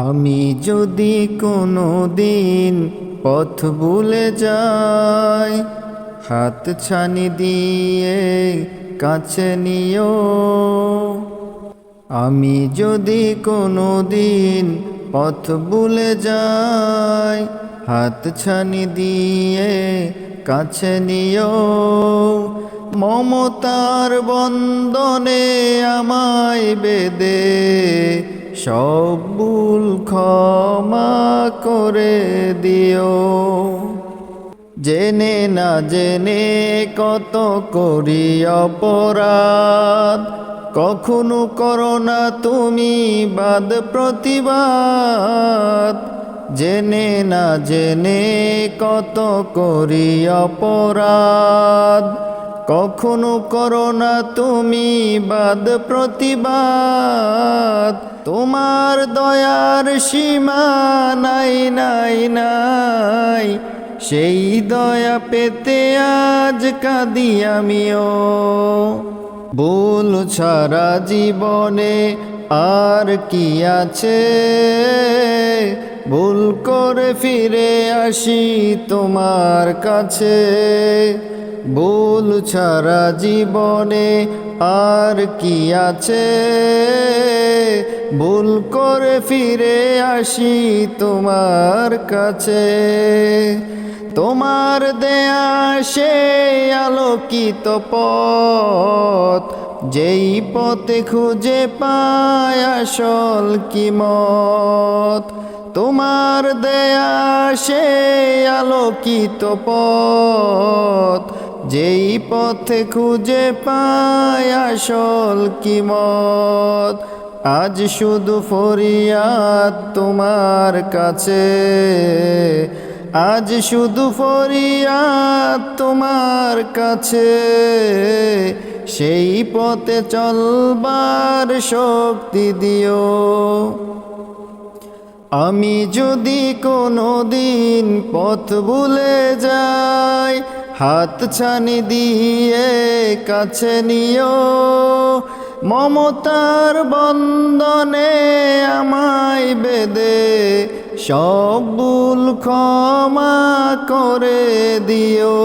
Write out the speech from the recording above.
আমি যদি কোনো দিন পথ ভুলে যাই, হাত ছানি দিয়ে কাছে নিও। আমি যদি কোনো দিন পথ ভুলে যাই, হাত ছানি দিয়ে কাছে নিও। মমতার বন্দনে আমায় বেদে সব ভুল ক্ষমা করে দিও। জেনে না জেনে কত করি অপরাধ। কখনো করো না তুমি বাদ প্রতিবাদ। জেনে না জেনে কত করি অপরাধ। কখনো করো না তুমি বাদ প্রতিবাদ। তোমার দয়ার সীমা নাই নাই নাই। সেই দয়া পেতে আজ কাঁদি আমিও। ভুল ছাড়া জীবনে আর কি আছে? ভুল করে ফিরে আসি তোমার কাছে। ভুল ছাড়া জীবনে আর কি আছে? ভুল করে ফিরে আসি তোমার কাছে। তোমার দেয়া সে আলোকিত পথ যেই পথে খুঁজে পায় আসল কিমত তোমার দেয়া সে আলোকিত পথ। যেই পথে খুঁজে পায় আসল কিমত আজ শুধু ফরিয়াদ তোমার কাছে। আজ শুধু ফরিয়াদ তোমার কাছে। সেই পথে চলবার শক্তি দিও। আমি যদি কোনো দিন পথ ভুলে যাই, হাত ছানি দিয়ে কাছে নিও। মমতার বন্দনে আমায় বেদে সব ভুল ক্ষমা করে দিও।